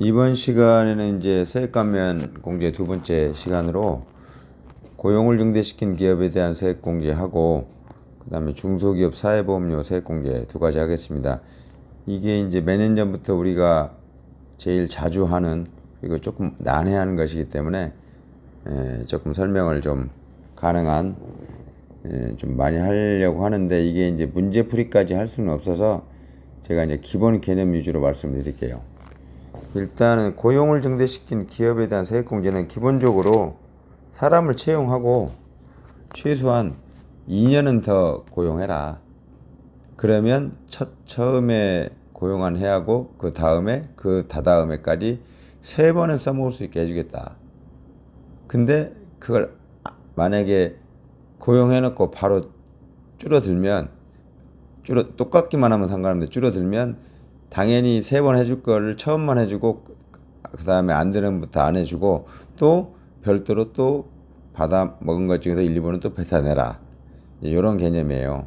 이번 시간에는 이제 세액 감면 공제 두 번째 시간으로 고용을 증대시킨 기업에 대한 세액 공제하고 그다음에 중소기업 사회보험료 세액 공제 두 가지 하겠습니다. 이게 이제 몇 년 전부터 우리가 제일 자주 하는 그리고 조금 난해하는 것이기 때문에 에, 조금 설명을 좀 가능한 에, 좀 많이 하려고 하는데 이게 이제 문제풀이까지 할 수는 없어서 제가 이제 기본 개념 위주로 말씀드릴게요. 일단은 고용을 증대시킨 기업에 대한 세액공제는 기본적으로 사람을 채용하고 최소한 2년은 더 고용해라. 그러면 첫 처음에 고용한 해하고 그 다음에 그 다다음에까지 세 번은 써먹을 수 있게 해주겠다. 근데 그걸 만약에 고용해놓고 바로 줄어들면 줄어 똑같기만 하면 상관없는데 줄어들면 당연히 세 번 해줄 거를 처음만 해주고 그 다음에 안 되는 부터 안 해주고 또 별도로 또 받아 먹은 것 중에서 일부는 또 뱉어내라 이런 개념이에요.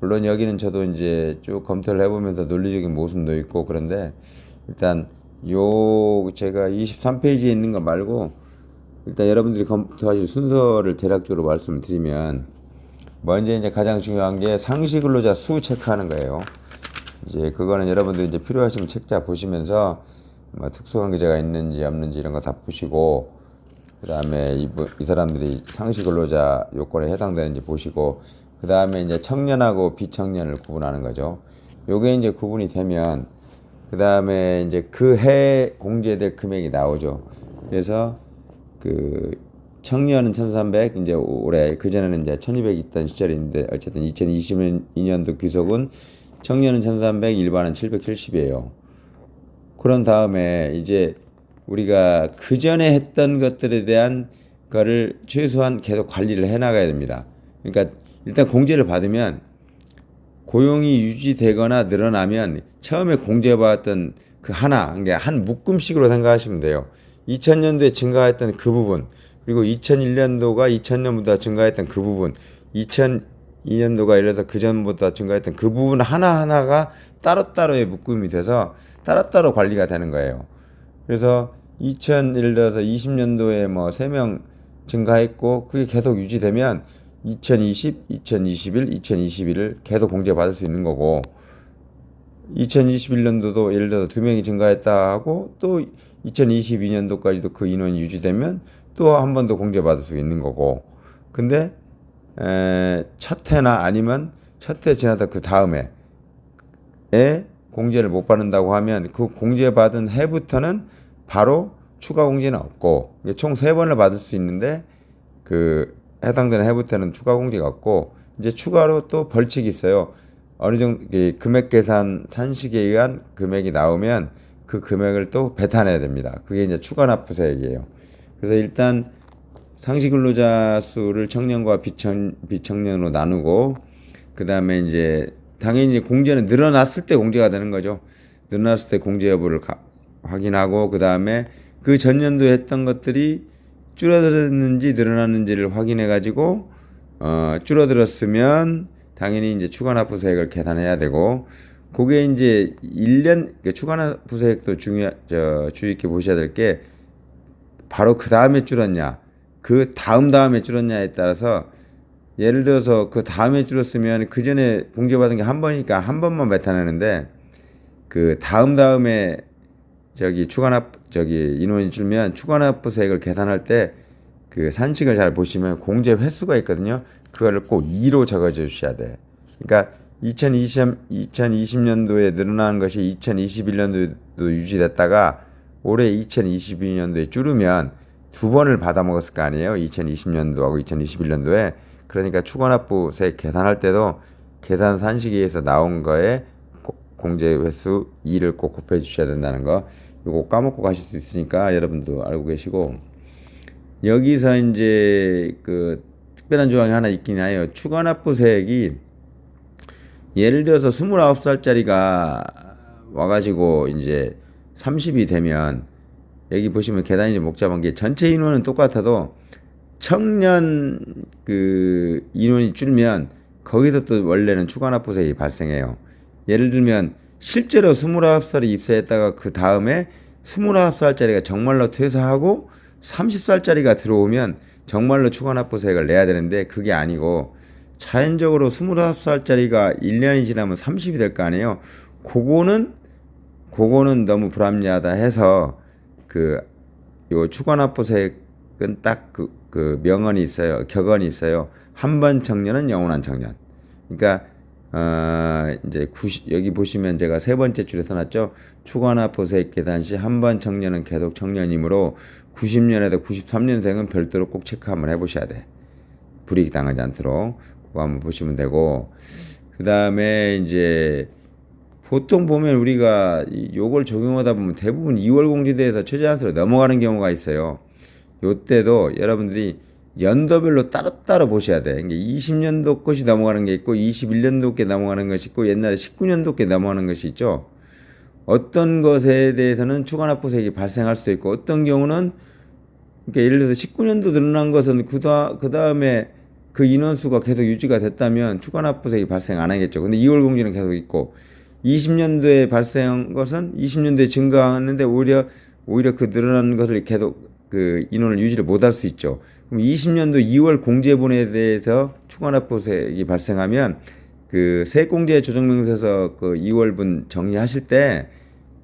물론 여기는 저도 이제 쭉 검토를 해보면서 논리적인 모습도 있고 그런데 일단 요 제가 23페이지에 있는 거 말고 일단 여러분들이 검토하실 순서를 대략적으로 말씀을 드리면 먼저 이제 가장 중요한 게 상시 근로자 수 체크하는 거예요. 이제 그거는 여러분들 이제 필요하시면 책자 보시면서 뭐 특수관계자가 있는지 없는지 이런 거 다 보시고 그 다음에 이, 이 사람들이 상시 근로자 요건에 해당되는지 보시고 그 다음에 이제 청년하고 비청년을 구분하는 거죠. 요게 이제 구분이 되면 그 다음에 이제 그 해 공제될 금액이 나오죠. 그래서 그 청년은 1,300 이제 올해 그 전에는 이제 1,200 있던 시절인데 어쨌든 2022년도 귀속은 청년은 1,300 일반은 770이에요. 그런 다음에 이제 우리가 그 전에 했던 것들에 대한 거를 최소한 계속 관리를 해 나가야 됩니다. 그러니까 일단 공제를 받으면 고용이 유지되거나 늘어나면 처음에 공제받았던 그 하나, 그러니까 한 묶음식으로 생각하시면 돼요. 2000년도에 증가했던 그 부분, 그리고 2001년도가 2000년보다 증가했던 그 부분, 2002년도가 예를 들어서 그 전보다 증가했던 그 부분 하나하나가 따로따로의 묶음이 돼서 따로따로 관리가 되는 거예요. 그래서 2000 예를 들어서 20년도에 뭐 3명 증가했고 그게 계속 유지되면 2020, 2021, 2021을 계속 공제받을 수 있는 거고 2021년도도 예를 들어서 두 명이 증가했다 하고 또 2022년도까지도 그 인원이 유지되면 또 한 번 더 공제받을 수 있는 거고 근데 에, 첫 해나 아니면 첫 해 지나다 그 다음에 에 공제를 못 받는다고 하면 그 공제 받은 해부터는 바로 추가 공제는 없고 총 세 번을 받을 수 있는데 그 해당되는 해부터는 추가 공제가 없고 이제 추가로 또 벌칙이 있어요. 어느 정도 이 금액 계산 산식에 의한 금액이 나오면 그 금액을 또 배탄해야 됩니다. 그게 이제 추가 납부세액이에요. 그래서 일단 상시 근로자 수를 청년과 비청 비청년으로 나누고 그 다음에 이제 당연히 공제는 늘어났을 때 공제가 되는 거죠. 늘어났을 때 공제 여부를 가, 확인하고 그 다음에 그 전년도에 했던 것들이 줄어들었는지 늘어났는지를 확인해 가지고 어, 줄어들었으면 당연히 이제 추가 납부세액을 계산해야 되고 그게 이제 1년 그 추가 납부세액도 중요 저 주의 깊게 보셔야 될 게 바로 그 다음에 줄었냐 그 다음 다음에 줄었냐에 따라서 예를 들어서 그 다음에 줄었으면 그 전에 공제받은 게 한 번이니까 한 번만 나타내는데 그 다음 다음에 저기 추가납 저기 인원이 줄면 추가납부세액을 계산할 때 그 산식을 잘 보시면 공제 횟수가 있거든요. 그거를 꼭 2로 적어줘 주셔야 돼. 그러니까 2020 2020년도에 늘어난 것이 2021년도에도 유지됐다가 올해 2022년도에 줄으면 두 번을 받아 먹었을 거 아니에요. 2020년도하고 2021년도에 그러니까 추가납부세액 계산할 때도 계산 산식에서 나온 거에 공제 횟수 2를 꼭 곱해 주셔야 된다는 거. 이거 까먹고 가실 수 있으니까 여러분도 알고 계시고 여기서 이제 그 특별한 조항이 하나 있긴 해요. 추가 납부세액이 예를 들어서 29살짜리가 와가지고 이제 30이 되면 여기 보시면 계단이 이제 목잡은 게 전체 인원은 똑같아도 청년 그 인원이 줄면 거기서 또 원래는 추가 납부세액이 발생해요. 예를 들면 실제로 29살이 입사했다가 그 다음에 29살짜리가 정말로 퇴사하고 30살짜리가 들어오면 정말로 추가 납부세액을 내야 되는데 그게 아니고 자연적으로 29살짜리가 1년이 지나면 30이 될 거 아니에요. 그거는 그거는 너무 불합리하다 해서 그 요 추가납부세액은 딱그 그 명언이 있어요. 격언이 있어요. 한 번 청년은 영원한 청년. 그러니까 어 이제 90 여기 보시면 제가 세 번째 줄에 써놨죠. 추가납부세액 계산 시한 번 청년은 계속 청년이므로 90년에도 93년생은 별도로 꼭 체크 한번 해보셔야 돼. 불이익 당하지 않도록 그거 한번 보시면 되고 그 다음에 이제 보통 보면 우리가 이- 요걸 적용하다 보면 대부분 2월 공제대에서 최저한수로 넘어가는 경우가 있어요. 요때도 여러분들이 연도별로 따로따로 보셔야 돼. 이게 20년도 것이 넘어가는 게 있고 21년도 게 넘어가는 것이 있고 옛날에 19년도 게 넘어가는 것이 있죠. 어떤 것에 대해서는 추가납부세액이 발생할 수 있고 어떤 경우는 그러니까 예를 들어서 19년도 늘어난 것은 그다 그 다음에 그 인원수가 계속 유지가 됐다면 추가납부세액이 발생 안 하겠죠. 근데 2월 공제는 계속 있고 20년도에 발생한 것은 20년도에 증가하는데 오히려 오히려 그 늘어난 것을 계속 그 인원을 유지를 못할 수 있죠. 그럼 20년도 2월 공제분에 대해서 추가납부세액이 발생하면 그 세액공제 조정명세서 그 2월분 정리하실 때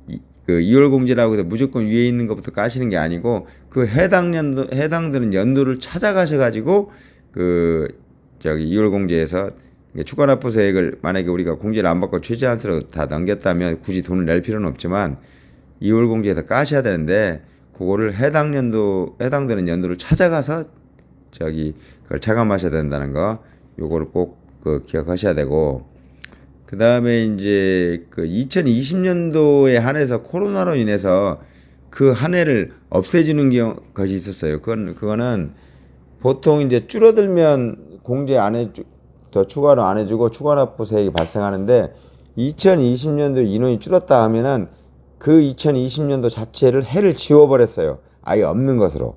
이- 그 2월 공제라고 해서 무조건 위에 있는 것부터 까시는 게 아니고 그 해당 연도 해당되는 연도를 찾아가셔 가지고 그 저기 2월 공제에서 추가납부세액을 만약에 우리가 공제를 안 받고 최저한수로 다 넘겼다면 굳이 돈을 낼 필요는 없지만 2월 공제에서 까셔야 되는데 그거를 해당 연도 해당되는 연도를 찾아가서 저기 그걸 차감하셔야 된다는 거 요거를 꼭 그 기억하셔야 되고 그 다음에 이제 그 2020년도에 한해서 코로나로 인해서 그 한 해를 없애주는 경우 것이 있었어요. 그건 그거는 보통 이제 줄어들면 공제 안 해주 더 추가로 안 해주고 추가납부세액이 발생하는데 2020년도 인원이 줄었다 하면은 그 2020년도 자체를 해를 지워버렸어요. 아예 없는 것으로.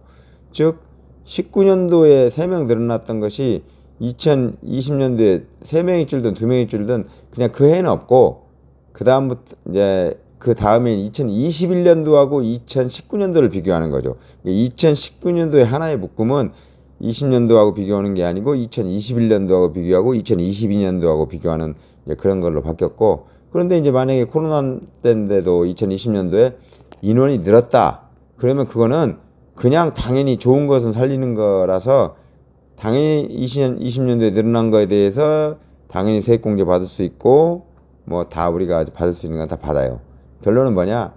즉 19년도에 3명 늘어났던 것이 2020년도에 3명이 줄든 2명이 줄든 그냥 그 해는 없고 그 다음부터 이제 그 다음에 2021년도하고 2019년도를 비교하는 거죠. 2019년도에 하나의 묶음은 20년도하고 비교하는 게 아니고 2021년도하고 비교하고 2022년도하고 비교하는 그런 걸로 바뀌었고 그런데 이제 만약에 코로나 때인데도 2020년도에 인원이 늘었다. 그러면 그거는 그냥 당연히 좋은 것은 살리는 거라서 당연히 20년, 20년도에 늘어난 거에 대해서 당연히 세액공제 받을 수 있고 뭐 다 우리가 받을 수 있는 건 다 받아요. 결론은 뭐냐?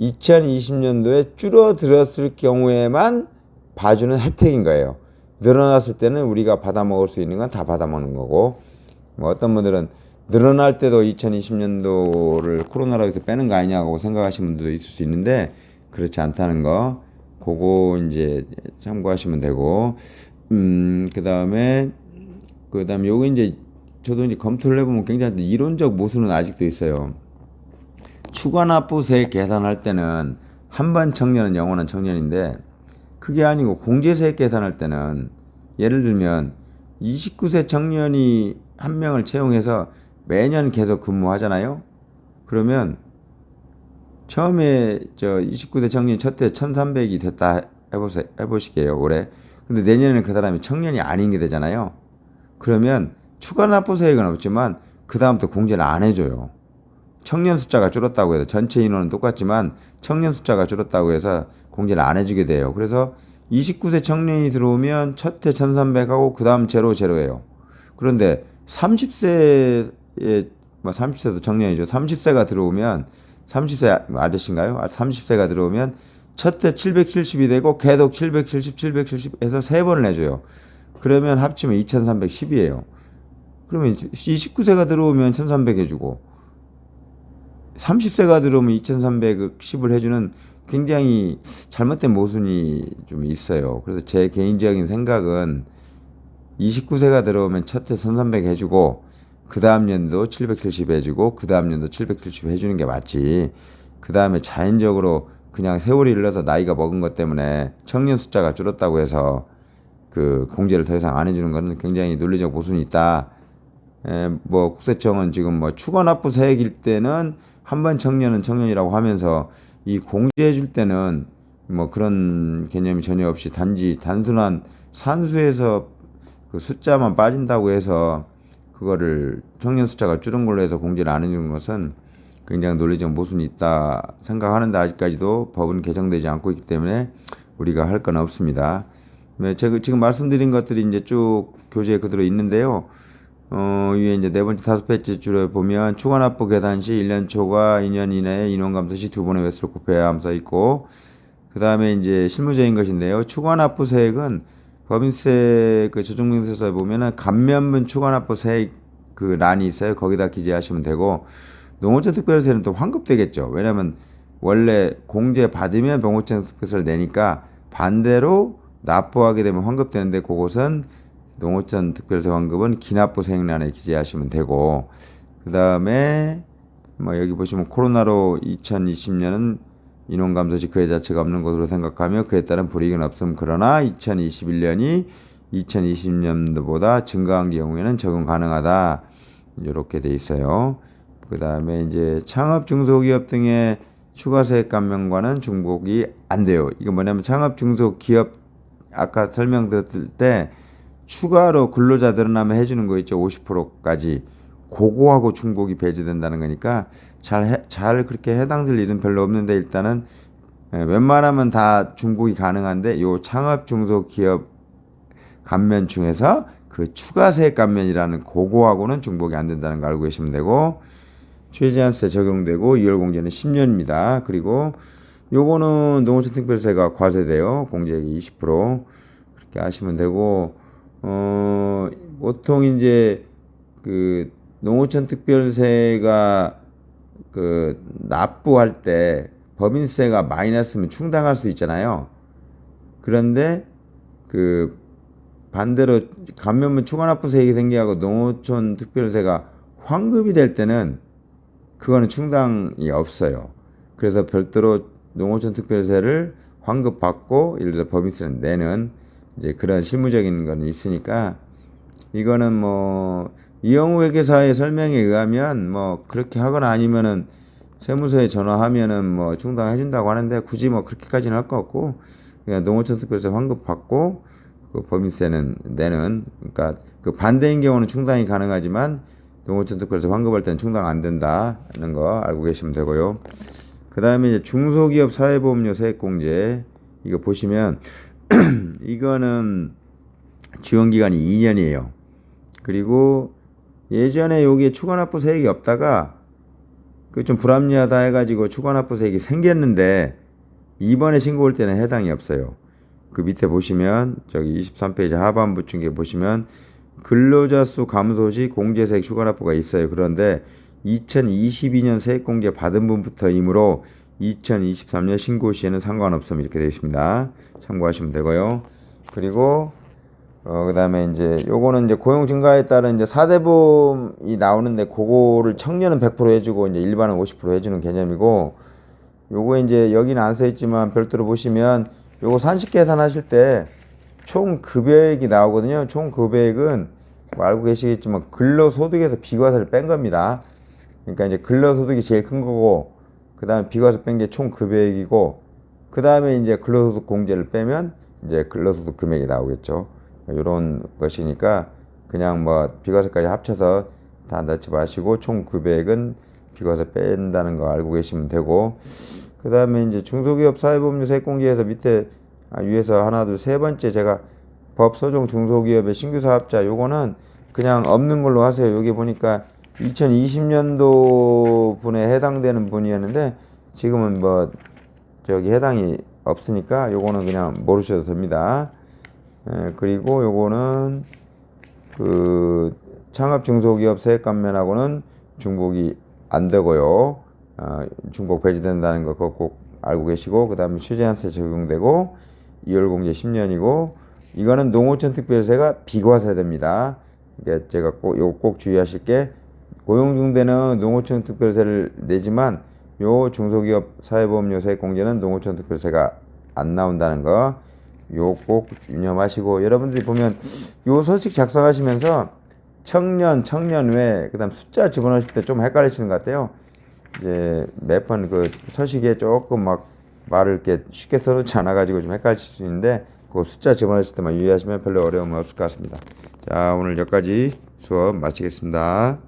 2020년도에 줄어들었을 경우에만 봐주는 혜택인 거예요. 늘어났을 때는 우리가 받아 먹을 수 있는 건 다 받아 먹는 거고 뭐 어떤 분들은 늘어날 때도 2020년도를 코로나로 해서 빼는 거 아니냐고 생각하시는 분들도 있을 수 있는데 그렇지 않다는 거 그거 이제 참고하시면 되고 음 그다음에 그다음에 요거 이제 저도 이제 검토를 해보면 굉장히 이론적 모순은 아직도 있어요. 추가 납부세 계산할 때는 한반 청년은 영원한 청년인데 그게 아니고 공제세 계산할 때는 예를 들면 29세 청년이 한 명을 채용해서 매년 계속 근무하잖아요. 그러면 처음에 저 29세 청년 첫해 1,300이 됐다 해보세 해보시게요 올해. 근데 내년에는 그 사람이 청년이 아닌 게 되잖아요. 그러면 추가 납부세액은 없지만 그 다음부터 공제를 안 해줘요. 청년 숫자가 줄었다고 해서 전체 인원은 똑같지만 청년 숫자가 줄었다고 해서 공제를 안 해주게 돼요. 그래서 29세 청년이 들어오면 첫 해 1,300하고 그 다음 제로 제로예요. 그런데 30세에 뭐 30세도 청년이죠. 30세가 들어오면 30세 아저씨인가요? 30세가 들어오면 첫 해 770이 되고 계속 770, 770 해서 세 번을 해줘요. 그러면 합치면 2,310이에요. 그러면 29세가 들어오면 1,300 해주고 30세가 들어오면 2,310을 해주는 굉장히 잘못된 모순이 좀 있어요. 그래서 제 개인적인 생각은 29세가 들어오면 첫해 1,300 해주고 그 다음 연도 770 해주고 그 다음 연도 770 해주는 게 맞지. 그 다음에 자연적으로 그냥 세월이 흘러서 나이가 먹은 것 때문에 청년 숫자가 줄었다고 해서 그 공제를 더 이상 안 해주는 것은 굉장히 논리적 모순이 있다. 에, 뭐 국세청은 지금 뭐 추가 납부 세액일 때는 한반 청년은 청년이라고 하면서 이 공제해 줄 때는 뭐 그런 개념이 전혀 없이 단지 단순한 산수에서 그 숫자만 빠진다고 해서 그거를 청년 숫자가 줄은 걸로 해서 공제를 안 해주는 것은 굉장히 논리적 모순이 있다 생각하는데 아직까지도 법은 개정되지 않고 있기 때문에 우리가 할 건 없습니다. 네, 제가 지금 말씀드린 것들이 이제 쭉 교재에 그대로 있는데요. 어, 위에 이제 네 번째 다섯 번째 줄에 보면 추가 납부 계산 시 1년 초과 2년 이내에 인원 감소 시 두 번의 횟수를 곱해야 함써 있고 그 다음에 이제 실무적인 것인데요. 추가 납부 세액은 법인세 그 조정명세서에 보면은 감면분 추가 납부 세액 그 란이 있어요. 거기다 기재하시면 되고 농어촌 특별세는 또 환급되겠죠. 왜냐면 원래 공제 받으면 병호청 특별세를 내니까 반대로 납부하게 되면 환급되는데 그것은 농어촌 특별세 환급은 기납부 세액란에 기재하시면 되고 그 다음에 뭐 여기 보시면 코로나로 2020년은 인원 감소 시 그해 자체가 없는 것으로 생각하며 그에 따른 불이익은 없음 그러나 2021년이 2020년도보다 증가한 경우에는 적용 가능하다 이렇게 돼 있어요. 그 다음에 이제 창업 중소기업 등의 추가세액 감면과는 중복이 안 돼요. 이거 뭐냐면 창업 중소기업 아까 설명드렸을 때 추가로 근로자 늘어나면 해주는 거 있죠. 50%까지. 그거하고 중복이 배제된다는 거니까 잘, 해, 잘 그렇게 해당될 일은 별로 없는데 일단은 예, 웬만하면 다 중복이 가능한데 요 창업 중소기업 감면 중에서 그 추가세액 감면이라는 그거하고는 중복이 안 된다는 거 알고 계시면 되고 최제한세 적용되고 2월 공제는 10년입니다. 그리고 요거는 농어촌 특별세가 과세돼요. 공제액이 20% 그렇게 하시면 되고 어 보통 이제 그 농어촌 특별세가 그 납부할 때 법인세가 마이너스면 충당할 수 있잖아요. 그런데 그 반대로 감면분 추가 납부세액이 생겨하고 농어촌 특별세가 환급이 될 때는 그거는 충당이 없어요. 그래서 별도로 농어촌 특별세를 환급받고 예를 들어 법인세는 내는 이제 그런 실무적인 건 있으니까 이거는 뭐 이영우 회계사의 설명에 의하면 뭐 그렇게 하거나 아니면은 세무서에 전화하면은 뭐 충당해 준다고 하는데 굳이 뭐 그렇게까지는 할거 없고 그냥 농어촌 특별세 환급 받고 그 법인세는 내는 그러니까 그 반대인 경우는 충당이 가능하지만 농어촌 특별세 환급할 때는 충당 안 된다는 거 알고 계시면 되고요. 그 다음에 이제 중소기업 사회보험료 세액공제 이거 보시면 이거는 지원 기간이 2년이에요. 그리고 예전에 여기에 추가납부 세액이 없다가 그 좀 불합리하다 해가지고 추가납부 세액이 생겼는데 이번에 신고 올 때는 해당이 없어요. 그 밑에 보시면 저기 23페이지 하반부 중에 보시면 근로자 수 감소 시 공제세액 추가납부가 있어요. 그런데 2022년 세액공제 받은 분부터이므로 2023년 신고 시에는 상관없음 이렇게 되어 있습니다. 참고하시면 되고요. 그리고 어 그다음에 이제 요거는 이제 고용 증가에 따른 이제 사대보험이 나오는데 그거를 청년은 100% 해주고 이제 일반은 50% 해주는 개념이고 요거 이제 여기는 안 써 있지만 별도로 보시면 요거 산식 계산하실 때 총 급여액이 나오거든요. 총 급여액은 뭐 알고 계시겠지만 근로소득에서 비과세를 뺀 겁니다. 그러니까 이제 근로소득이 제일 큰 거고 그 다음에 비과세 뺀 게총 급여액이고 그 다음에 이제 근로소득 공제를 빼면 이제 근로소득 금액이 나오겠죠. 이런 것이니까 그냥 뭐 비과세까지 합쳐서 다 넣지 마시고 총 급여액은 비과세 뺀다는 거 알고 계시면 되고 그 다음에 이제 중소기업 사회보험료 세액공제에서 밑에 아, 위에서 하나 둘 세 번째 제가 법 소정 중소기업의 신규 사업자 요거는 그냥 없는 걸로 하세요. 여기 보니까 2020년도 분에 해당되는 분이었는데 지금은 뭐 저기 해당이 없으니까 요거는 그냥 모르셔도 됩니다. 예, 그리고 요거는 그 창업 중소기업 세액 감면하고는 중복이 안 되고요. 아, 중복 배제된다는 거 그거 꼭 알고 계시고 그다음에 취재한세 적용되고 2월 공제 10년이고 이거는 농어촌 특별세가 비과세됩니다. 이게 제가 꼭 요거 꼭 주의하실 게 고용 중대는 농어촌 특별세를 내지만 요 중소기업 사회보험료 세액 공제는 농어촌 특별세가 안 나온다는 거 요 꼭 유념하시고 여러분들이 보면 요 소식 작성하시면서 청년, 청년 외 그다음 숫자 집어넣으실 때 좀 헷갈리시는 것 같아요. 이제 매번 그 서식에 조금 막 말을 이렇게 쉽게 써놓지 않아가지고 좀 헷갈릴 수 있는데 그 숫자 집어넣을 때만 유의하시면 별로 어려움 없을 것 같습니다. 자 오늘 여기까지 수업 마치겠습니다.